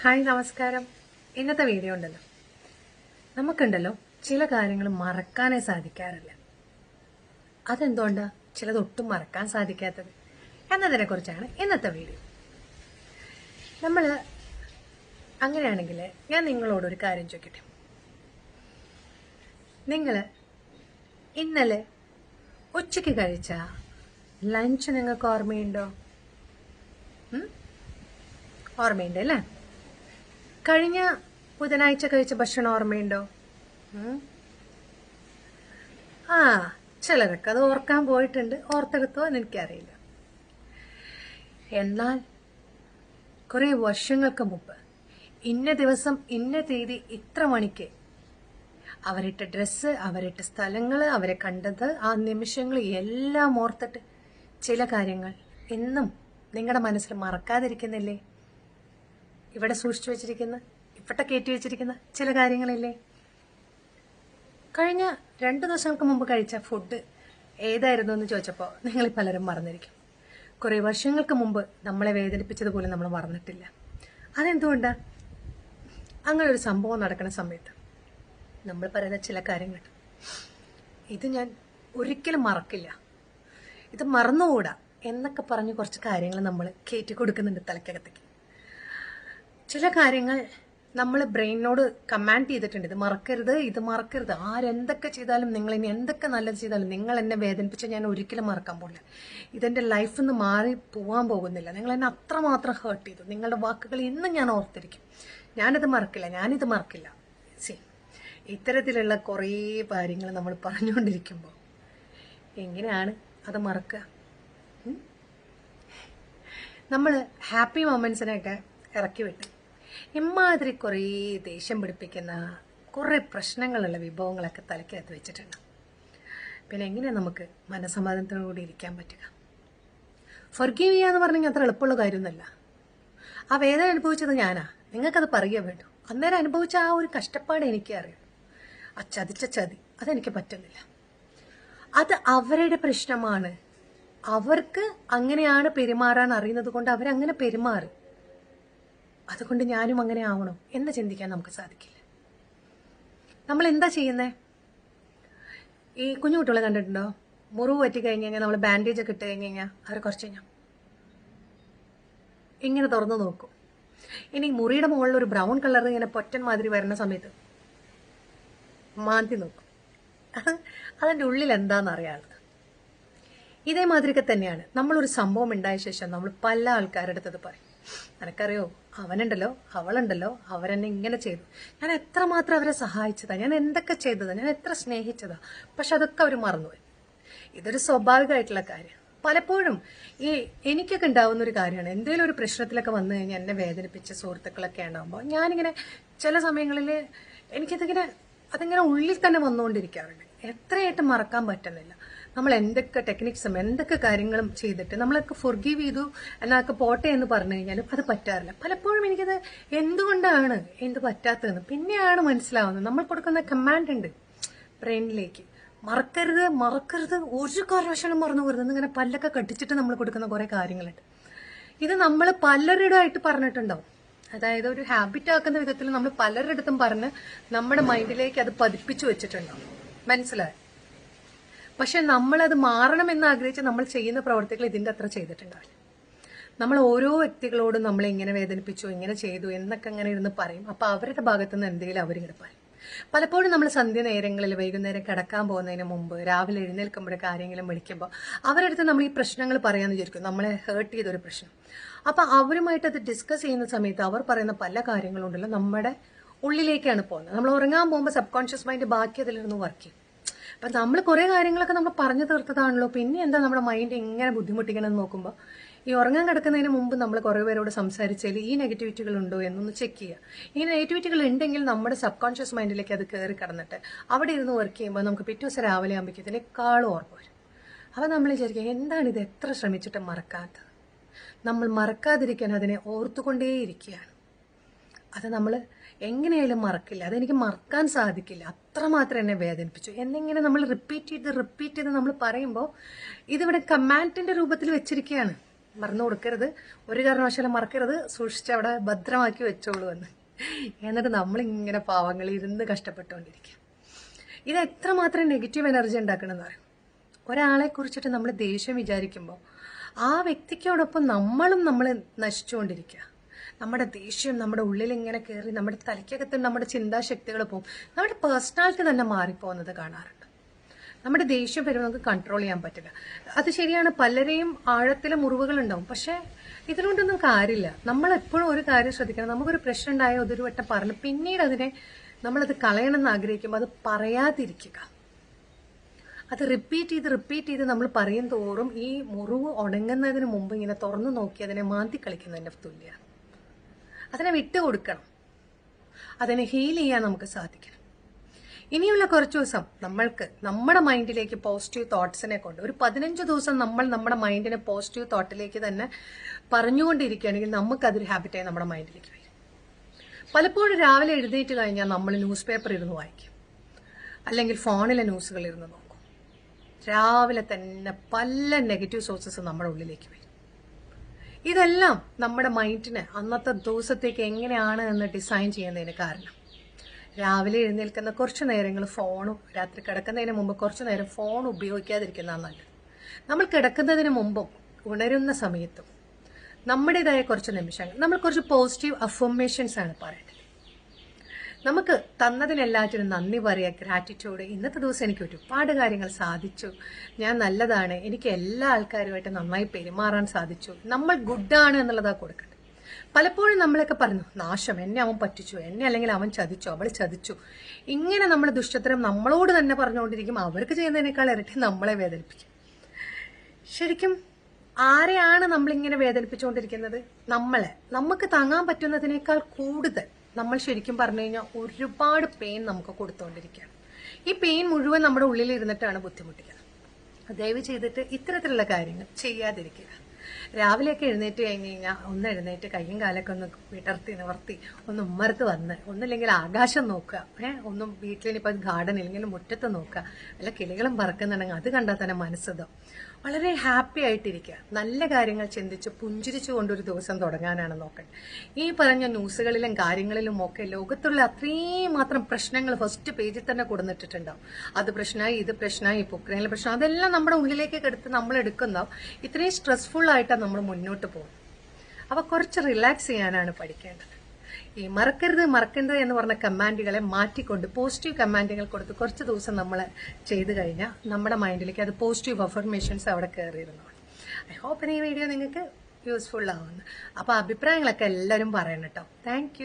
Hi നമസ്കാരം. ഇന്നത്തെ video ഉണ്ടല്ലോ. നമുക്കുണ്ടല്ലോ ചില കാര്യങ്ങൾ മറക്കാനേ സാധിക്കാറില്ല. അതെന്തുകൊണ്ടാ ചിലതൊട്ടും മറക്കാൻ സാധിക്കാത്തത്? എന്നതിനെ കുറിച്ചാണ് ഇന്നത്തെ വീഡിയോ. നമ്മൾ അങ്ങനെയാണെങ്കിൽ ഞാൻ നിങ്ങളോടൊരു കാര്യം ചോദിക്കട്ടെ? നിങ്ങൾ ഇന്നലെ ഉച്ചയ്ക്ക് കഴിച്ച ലഞ്ച് നിങ്ങൾക്ക് ഓർമ്മയുണ്ടോ? ഓർമ്മയുണ്ട് അല്ലേ? കഴിഞ്ഞ ബുധനാഴ്ച കഴിച്ച ഭക്ഷണം ഓർമ്മയുണ്ടോ? ആ ചിലരൊക്കെ അത് ഓർക്കാൻ പോയിട്ടുണ്ട്. ഓർത്തെടുത്തോ എന്ന് എനിക്കറിയില്ല. എന്നാൽ കുറേ വർഷങ്ങൾക്ക് മുമ്പ് ഇന്ന ദിവസം ഇന്ന തീയതി ഇത്ര മണിക്ക് അവരിട്ട ഡ്രസ്സ് അവരിട്ട സ്ഥലങ്ങൾ അവരെ കണ്ടത് ആ നിമിഷങ്ങൾ എല്ലാം ഓർത്തിട്ട് ചില കാര്യങ്ങൾ എന്നും നിങ്ങളുടെ മനസ്സിൽ മറക്കാതിരിക്കുന്നില്ലേ? ഇവിടെ സൂക്ഷിച്ചു വെച്ചിരിക്കുന്ന ഇവിടെ കയറ്റി വെച്ചിരിക്കുന്ന ചില കാര്യങ്ങളില്ലേ? കഴിഞ്ഞ രണ്ട് ദിവസങ്ങൾക്ക് മുമ്പ് കഴിച്ച ഫുഡ് ഏതായിരുന്നു എന്ന് ചോദിച്ചപ്പോൾ നിങ്ങൾ പലരും മറന്നിരിക്കും. കുറേ വർഷങ്ങൾക്ക് മുമ്പ് നമ്മളെ വേദനിപ്പിച്ചതുപോലെ നമ്മൾ മറന്നിട്ടില്ല. അതെന്തുകൊണ്ട്? അങ്ങനെ ഒരു സംഭവം നടക്കുന്ന സമയത്ത് നമ്മൾ പറയുന്ന ചില കാര്യങ്ങൾ. ഇത് ഞാൻ ഒരിക്കലും മറക്കില്ല. ഇത് മറന്നുകൂടാ എന്നൊക്കെ പറഞ്ഞ് കുറച്ച് കാര്യങ്ങൾ നമ്മൾ കയറ്റി കൊടുക്കുന്നുണ്ട് തലക്കകത്തേക്ക്. ചില കാര്യങ്ങൾ നമ്മൾ ബ്രെയിനിനോട് കമാൻഡ് ചെയ്തിട്ടുണ്ട്. ഇത് മറക്കരുത് ഇത് മറക്കരുത്. ആരെന്തൊക്കെ ചെയ്താലും നിങ്ങൾ ഇനി എന്തൊക്കെ നല്ലത് ചെയ്താലും നിങ്ങൾ എന്നെ വേദനിപ്പിച്ച ഞാൻ ഒരിക്കലും മറക്കാൻ പോകില്ല ഇതെന്റെ ലൈഫിൽ നിന്ന് മാറി പോകാൻ പോകുന്നില്ല. നിങ്ങൾ എന്നെ അത്രമാത്രം ഹേർട്ട് ചെയ്തു. നിങ്ങളുടെ വാക്കുകൾ ഇന്നും ഞാൻ ഓർത്തിരിക്കും. ഞാനിത് മറക്കില്ല ഞാനിത് മറക്കില്ല. സി ഇത്തരത്തിലുള്ള കുറേ കാര്യങ്ങൾ നമ്മൾ പറഞ്ഞുകൊണ്ടിരിക്കുമ്പോൾ എങ്ങനെയാണ് അത് മറക്കുക? നമ്മൾ ഹാപ്പി മൊമെന്റ്സിനെയൊക്കെ ഇറക്കി വിട്ട് ഇമാതിരി കുറേ ദേഷ്യം പിടിപ്പിക്കുന്ന കുറേ പ്രശ്നങ്ങളുള്ള വിഭവങ്ങളൊക്കെ തലക്കകത്ത് വെച്ചിട്ടുണ്ട്. പിന്നെ എങ്ങനെയാണ് നമുക്ക് മനസമാധാനത്തോടുകൂടി ഇരിക്കാൻ പറ്റുക? ഫർഗീവ് ചെയ്യുക എന്ന് പറഞ്ഞെങ്കിൽ അത്ര എളുപ്പമുള്ള കാര്യമൊന്നുമല്ല. ആ വേദന അനുഭവിച്ചത് ഞാനാ. നിങ്ങൾക്കത് പറയുക വേണ്ടു. അന്നേരം അനുഭവിച്ച ആ ഒരു കഷ്ടപ്പാട് എനിക്ക് അറിയാം. ആ ചതിച്ച ചതി അതെനിക്ക് പറ്റുന്നില്ല. അത് അവരുടെ പ്രശ്നമാണ്. അവർക്ക് അങ്ങനെയാണ് പെരുമാറാൻ അറിയുന്നത് കൊണ്ട് അവരങ്ങനെ പെരുമാറും. അതുകൊണ്ട് ഞാനും അങ്ങനെ ആവണം എന്ന് ചിന്തിക്കാൻ നമുക്ക് സാധിക്കില്ല. നമ്മൾ എന്താ ചെയ്യുന്നേ? ഈ കുഞ്ഞു കുട്ടികളെ കണ്ടിട്ടുണ്ടോ? മുറിവ് പറ്റി കഴിഞ്ഞ് കഴിഞ്ഞാൽ നമ്മൾ ബാൻഡേജ് ഒക്കെ ഇട്ട് കഴിഞ്ഞ് കഴിഞ്ഞാൽ അവർ കുറച്ച് കഴിഞ്ഞാൽ ഇങ്ങനെ തുറന്നു നോക്കും. ഇനി മുറിയുടെ മുകളിൽ ഒരു ബ്രൗൺ കളർ ഇങ്ങനെ പൊറ്റൻ മാതിരി വരുന്ന സമയത്ത് മാന്തി നോക്കും. അതിന്റെ ഉള്ളിൽ എന്താണെന്ന് അറിയാനുള്ളത് ഇതേമാതിരിയൊക്കെ തന്നെയാണ്. നമ്മളൊരു സംഭവം ഉണ്ടായ ശേഷം നമ്മൾ പല ആൾക്കാരുടെ അടുത്തത് പറയും. നിനക്കറിയോ? അവനുണ്ടല്ലോ അവളുണ്ടല്ലോ അവരെന്നെ ഇങ്ങനെ ചെയ്തു. ഞാൻ എത്രമാത്രം അവരെ സഹായിച്ചതാ ഞാൻ എന്തൊക്കെ ചെയ്തതാ ഞാൻ എത്ര സ്നേഹിച്ചതാ. പക്ഷെ അതൊക്കെ അവർ മറന്നുപോയി. ഇതൊരു സ്വാഭാവികമായിട്ടുള്ള കാര്യം. പലപ്പോഴും ഈ എനിക്കൊക്കെ ഉണ്ടാവുന്ന ഒരു കാര്യമാണ്. എന്തെങ്കിലും ഒരു പ്രശ്നത്തിലൊക്കെ വന്നു കഴിഞ്ഞാൽ എന്നെ വേദനിപ്പിച്ച സുഹൃത്തുക്കളൊക്കെ ഉണ്ടാകുമ്പോൾ ഞാനിങ്ങനെ ചില സമയങ്ങളിൽ എനിക്കതിങ്ങനെ അതിങ്ങനെ ഉള്ളിൽ തന്നെ വന്നുകൊണ്ടിരിക്കാറുണ്ട്. എത്രയായിട്ട് മറക്കാൻ പറ്റുന്നില്ല. നമ്മൾ എന്തൊക്കെ ടെക്നിക്സും എന്തൊക്കെ കാര്യങ്ങളും ചെയ്തിട്ട് നമ്മളൊക്കെ ഫൊർഗീവ് ചെയ്തു എന്നൊക്കെ പോട്ടെ എന്ന് പറഞ്ഞു കഴിഞ്ഞാലും അത് പറ്റാറില്ല. പലപ്പോഴും എനിക്കത് എന്തുകൊണ്ടാണ് എന്ത് പറ്റാത്തതെന്ന് പിന്നെയാണ് മനസ്സിലാവുന്നത്. നമ്മൾ കൊടുക്കുന്ന കമാൻഡ് ഉണ്ട് ബ്രെയിനിലേക്ക് മറക്കരുത് മറക്കരുത് ഒരു കാരണവശാലും മറന്നു പോകരുത്. ഇങ്ങനെ പല്ലൊക്കെ കടിച്ചിട്ട് നമ്മൾ കൊടുക്കുന്ന കുറേ കാര്യങ്ങളുണ്ട്. ഇത് നമ്മൾ പലരുടെ ആയിട്ട് പറഞ്ഞിട്ടുണ്ടാവും. അതായത് ഒരു ഹാബിറ്റ് ആക്കുന്ന വിധത്തിൽ നമ്മൾ പലരുടെ അടുത്തും പറഞ്ഞ് നമ്മുടെ മൈൻഡിലേക്ക് അത് പതിപ്പിച്ചു വെച്ചിട്ടുണ്ടാവും. മനസ്സിലായി? പക്ഷെ നമ്മളത് മാറണമെന്ന് ആഗ്രഹിച്ച് നമ്മൾ ചെയ്യുന്ന പ്രവർത്തികൾ ഇതിന്റെ അത്ര ചെയ്തിട്ടുണ്ടാവില്ല. നമ്മൾ ഓരോ വ്യക്തികളോടും നമ്മൾ എങ്ങനെ വേദനിപ്പിച്ചു എങ്ങനെ ചെയ്തു എന്നൊക്കെ അങ്ങനെ ഇരുന്ന് പറയും. അപ്പൊ അവരുടെ ഭാഗത്തു നിന്ന് എന്തെങ്കിലും അവരിങ്ങനെ പറയും. പലപ്പോഴും നമ്മൾ സന്ധ്യ നേരങ്ങളിൽ വൈകുന്നേരം കിടക്കാൻ പോകുന്നതിന് മുമ്പ് രാവിലെ എഴുന്നേൽക്കുമ്പോഴൊക്കെ കാര്യങ്ങളും വിളിക്കുമ്പോൾ അവരുടെ അടുത്ത് നമ്മൾ ഈ പ്രശ്നങ്ങൾ പറയാന്ന് വിചാരിക്കും. നമ്മളെ ഹേർട്ട് ചെയ്തൊരു പ്രശ്നം. അപ്പൊ അവരുമായിട്ട് അത് ഡിസ്കസ് ചെയ്യുന്ന സമയത്ത് അവർ പറയുന്ന പല കാര്യങ്ങളുണ്ടല്ലോ നമ്മുടെ ഉള്ളിലേക്കാണ് പോകുന്നത്. നമ്മൾ ഉറങ്ങാൻ പോകുമ്പോൾ സബ് കോൺഷ്യസ് മൈൻഡ് ബാക്കി അതിലിരുന്ന് വർക്ക് ചെയ്യും. അപ്പം നമ്മൾ കുറേ കാര്യങ്ങളൊക്കെ നമ്മൾ പറഞ്ഞു തീർത്തതാണല്ലോ. പിന്നെ എന്താ നമ്മുടെ മൈൻഡ് എങ്ങനെ ബുദ്ധിമുട്ടിക്കണമെന്ന് നോക്കുമ്പോൾ ഈ ഉറങ്ങാൻ കിടക്കുന്നതിന് മുമ്പ് നമ്മൾ കുറേ പേരോട് സംസാരിച്ചാൽ ഈ നെഗറ്റിവിറ്റികൾ ഉണ്ടോ എന്നൊന്ന് ചെക്ക് ചെയ്യുക ഈ നെഗറ്റിവിറ്റികൾ ഉണ്ടെങ്കിൽ നമ്മുടെ സബ് കോൺഷ്യസ് മൈൻഡിലേക്ക് അത് കയറി കിടന്നിട്ട് അവിടെ ഇരുന്ന് വർക്ക് ചെയ്യുമ്പോൾ നമുക്ക് പിറ്റേ ദിവസം രാവിലെ ആകുമ്പോഴത്തേക്കാളും ഓർമ്മ വരും. അപ്പം നമ്മൾ വിചാരിക്കുക എന്താണ് ഇത്? എത്ര ശ്രമിച്ചിട്ട് മറക്കാത്തത്. നമ്മൾ മറക്കാതിരിക്കാൻ അതിനെ ഓർത്തുകൊണ്ടേയിരിക്കുകയാണ്. അത് നമ്മൾ എങ്ങനെയായാലും മറക്കില്ല. അതെനിക്ക് മറക്കാൻ സാധിക്കില്ല. അത്രമാത്രം എന്നെ വേദനിപ്പിച്ചു. എന്നിങ്ങനെ നമ്മൾ റിപ്പീറ്റ് ചെയ്ത് റിപ്പീറ്റ് ചെയ്ത് നമ്മൾ പറയുമ്പോൾ ഇതിവിടെ കമാൻഡിന്റെ രൂപത്തിൽ വെച്ചിരിക്കുകയാണ് മറന്നു കൊടുക്കരുത്. ഒരു കാരണവശാലും മറക്കരുത്. സൂക്ഷിച്ച് അവിടെ ഭദ്രമാക്കി വെച്ചോളൂ എന്ന്. എന്നിട്ട് നമ്മളിങ്ങനെ പാവങ്ങൾ ഇരുന്ന് കഷ്ടപ്പെട്ടുകൊണ്ടിരിക്കുക. ഇത് എത്രമാത്രം നെഗറ്റീവ് എനർജി ഉണ്ടാക്കണമെന്ന് പറയും ഒരാളെ കുറിച്ചിട്ട് നമ്മൾ ദേഷ്യം വിചാരിക്കുമ്പോൾ ആ വ്യക്തിക്കോടൊപ്പം നമ്മളും നമ്മൾ നശിച്ചുകൊണ്ടിരിക്കുക. നമ്മുടെ ദേഷ്യം നമ്മുടെ ഉള്ളിൽ ഇങ്ങനെ കയറി നമ്മുടെ തലയ്ക്കകത്ത് നമ്മുടെ ചിന്താശക്തികൾ പോകും. നമ്മുടെ പേഴ്സണാലിറ്റി തന്നെ മാറിപ്പോകുന്നത് കാണാറുണ്ട്. നമ്മുടെ ദേഷ്യം വരുമ്പോൾ നമുക്ക് കൺട്രോൾ ചെയ്യാൻ പറ്റില്ല. അത് ശരിയാണ് പലരെയും ആഴത്തിലെ മുറിവുകൾ ഉണ്ടാവും പക്ഷേ ഇതിനോണ്ടൊന്നും കാര്യമില്ല. നമ്മൾ എപ്പോഴും ഒരു കാര്യം ശ്രദ്ധിക്കണം. നമുക്കൊരു പ്രശ്നം ഉണ്ടായോ അതൊരു വട്ടം പറഞ്ഞു പിന്നീട് അതിനെ നമ്മളത് കളയണമെന്ന് ആഗ്രഹിക്കുമ്പോൾ അത് പറയാതിരിക്കുക. അത് റിപ്പീറ്റ് ചെയ്ത് റിപ്പീറ്റ് ചെയ്ത് നമ്മൾ പറയും തോറും ഈ മുറിവ് ഉണങ്ങുന്നതിന് മുമ്പ് ഇങ്ങനെ തുറന്നു നോക്കി അതിനെ മാന്തി കളിക്കുന്നതിന്റെ തുല്യമാണ് അതിനെ വിട്ടുകൊടുക്കണം അതിനെ ഹീൽ ചെയ്യാൻ നമുക്ക് സാധിക്കണം. ഇനിയുള്ള കുറച്ച് ദിവസം നമ്മൾക്ക് നമ്മുടെ മൈൻഡിലേക്ക് പോസിറ്റീവ് തോട്ട്സിനെ കൊണ്ട് ഒരു പതിനഞ്ച് ദിവസം നമ്മൾ നമ്മുടെ മൈൻഡിനെ പോസിറ്റീവ് തോട്ടിലേക്ക് തന്നെ പറഞ്ഞുകൊണ്ടിരിക്കുകയാണെങ്കിൽ നമുക്കതൊരു ഹാബിറ്റായി നമ്മുടെ മൈൻഡിലേക്ക് വരും. പലപ്പോഴും രാവിലെ എഴുന്നേറ്റ് കഴിഞ്ഞാൽ നമ്മൾ ന്യൂസ് പേപ്പർ ഇരുന്ന് വായിക്കും. അല്ലെങ്കിൽ ഫോണിലെ ന്യൂസുകൾ ഇരുന്ന് നോക്കും. രാവിലെ തന്നെ പല നെഗറ്റീവ് സോഴ്സസ് നമ്മുടെ ഉള്ളിലേക്ക് വരും. ഇതെല്ലാം നമ്മുടെ മൈൻഡിന് അന്നത്തെ ദിവസത്തേക്ക് എങ്ങനെയാണ് എന്ന് ഡിസൈൻ ചെയ്യുന്നതിന് കാരണം. രാവിലെ എഴുന്നേൽക്കുന്ന കുറച്ച് നേരങ്ങൾ ഫോണും രാത്രി കിടക്കുന്നതിന് മുമ്പ് കുറച്ച് നേരം ഫോൺ ഉപയോഗിക്കാതിരിക്കുന്നതാണ് നല്ലത്. നമ്മൾ കിടക്കുന്നതിന് മുമ്പും ഉണരുന്ന സമയത്തും നമ്മുടേതായ കുറച്ച് നിമിഷങ്ങൾ നമ്മൾ കുറച്ച് പോസിറ്റീവ് അഫർമേഷൻസ് ആണ് പറയേണ്ടത് നമുക്ക് തന്നതിനെല്ലാറ്റിനും നന്ദി പറയുക ഗ്രാറ്റിറ്റ്യൂഡ് ഇന്നത്തെ ദിവസം എനിക്ക് ഒരുപാട് കാര്യങ്ങൾ സാധിച്ചു. ഞാൻ നല്ലതാണ്. എനിക്ക് എല്ലാ ആൾക്കാരുമായിട്ട് നന്നായി പെരുമാറാൻ സാധിച്ചു. നമ്മൾ ഗുഡാണ് എന്നുള്ളതാ കൊടുക്കട്ടെ. പലപ്പോഴും നമ്മളൊക്കെ പറഞ്ഞു നാശം. എന്നെ അവൻ പറ്റിച്ചു. എന്നെ അല്ലെങ്കിൽ അവൻ ചതിച്ചു. അവൾ ചതിച്ചു. ഇങ്ങനെ നമ്മൾ ദുഷ്ടത്തരം നമ്മളോട് തന്നെ പറഞ്ഞുകൊണ്ടിരിക്കും. അവർക്ക് ചെയ്യുന്നതിനേക്കാൾ ഇരട്ടി നമ്മളെ വേദനിപ്പിക്കും. ശരിക്കും ആരെയാണ് നമ്മളിങ്ങനെ വേദനിപ്പിച്ചുകൊണ്ടിരിക്കുന്നത്? നമ്മളെ. നമുക്ക് താങ്ങാൻ പറ്റുന്നതിനേക്കാൾ കൂടുതൽ. നമ്മൾ ശരിക്കും പറഞ്ഞു കഴിഞ്ഞാൽ ഒരുപാട് പെയിൻ നമുക്ക് കൊടുത്തുകൊണ്ടിരിക്കുകയാണ് ഈ പെയിൻ മുഴുവൻ നമ്മുടെ ഉള്ളിൽ ഇരുന്നിട്ടാണ് ബുദ്ധിമുട്ടിക്കുന്നത്. ദയവ് ചെയ്തിട്ട് ഇത്തരത്തിലുള്ള കാര്യങ്ങൾ ചെയ്യാതിരിക്കുക. രാവിലെയൊക്കെ എഴുന്നേറ്റ് കഴിഞ്ഞ് കഴിഞ്ഞാൽ ഒന്ന് എഴുന്നേറ്റ് കയ്യും കാലൊക്കെ ഒന്ന് വിടർത്തി നിവർത്തി ഒന്ന് ഉമ്മർത്ത് വന്ന് ഒന്നില്ലെങ്കിൽ ആകാശം നോക്കുക ഏഹ് ഒന്നും വീട്ടിലിനിപ്പോൾ ഗാർഡൻ ഇല്ലെങ്കിൽ മുറ്റത്ത് നോക്കുക അല്ല കിളികളും പറക്കുന്നുണ്ടെങ്കിൽ അത് കണ്ടാൽ തന്നെ മനസ്സിതോ. വളരെ ഹാപ്പി ആയിട്ടിരിക്കുക. നല്ല കാര്യങ്ങൾ ചിന്തിച്ച് പുഞ്ചിരിച്ചു കൊണ്ടൊരു ദിവസം തുടങ്ങാനാണ് നോക്കേണ്ടത് ഈ പറഞ്ഞ ന്യൂസുകളിലും കാര്യങ്ങളിലും ഒക്കെ ലോകത്തുള്ള അത്രയും മാത്രം പ്രശ്നങ്ങൾ ഫസ്റ്റ് പേജിൽ തന്നെ കൊടുന്നിട്ടിട്ടുണ്ടാവും. അത് പ്രശ്നമായി ഇത് പ്രശ്നമായി പൊക്രയിലെ പ്രശ്നം അതെല്ലാം നമ്മുടെ ഉള്ളിലേക്ക് എടുത്ത് നമ്മൾ എടുക്കുന്നാവും ഇത്രയും സ്ട്രെസ്ഫുൾ ആയിട്ടാണ് നമ്മൾ മുന്നോട്ട് പോകും. അപ്പോൾ കുറച്ച് റിലാക്സ് ചെയ്യാനാണ് പഠിക്കേണ്ടത്. ഈ മറക്കരുത് മറക്കരുത് എന്ന് പറഞ്ഞ കമാൻഡുകളെ മാറ്റിക്കൊണ്ട് പോസിറ്റീവ് കമാൻഡുകൾ കൊടുത്ത് കുറച്ച് ദിവസം നമ്മൾ ചെയ്തു കഴിഞ്ഞാൽ നമ്മുടെ മൈൻഡിലേക്ക് അത് പോസിറ്റീവ് അഫർമേഷൻസ് അവിടെ കയറിയിരുന്നോളൂ ഐ ഹോപ്പ് ഈ വീഡിയോ നിങ്ങൾക്ക് യൂസ്ഫുൾ ആവുന്നു. അപ്പോൾ അഭിപ്രായങ്ങളൊക്കെ എല്ലാവരും പറയണം കേട്ടോ. താങ്ക്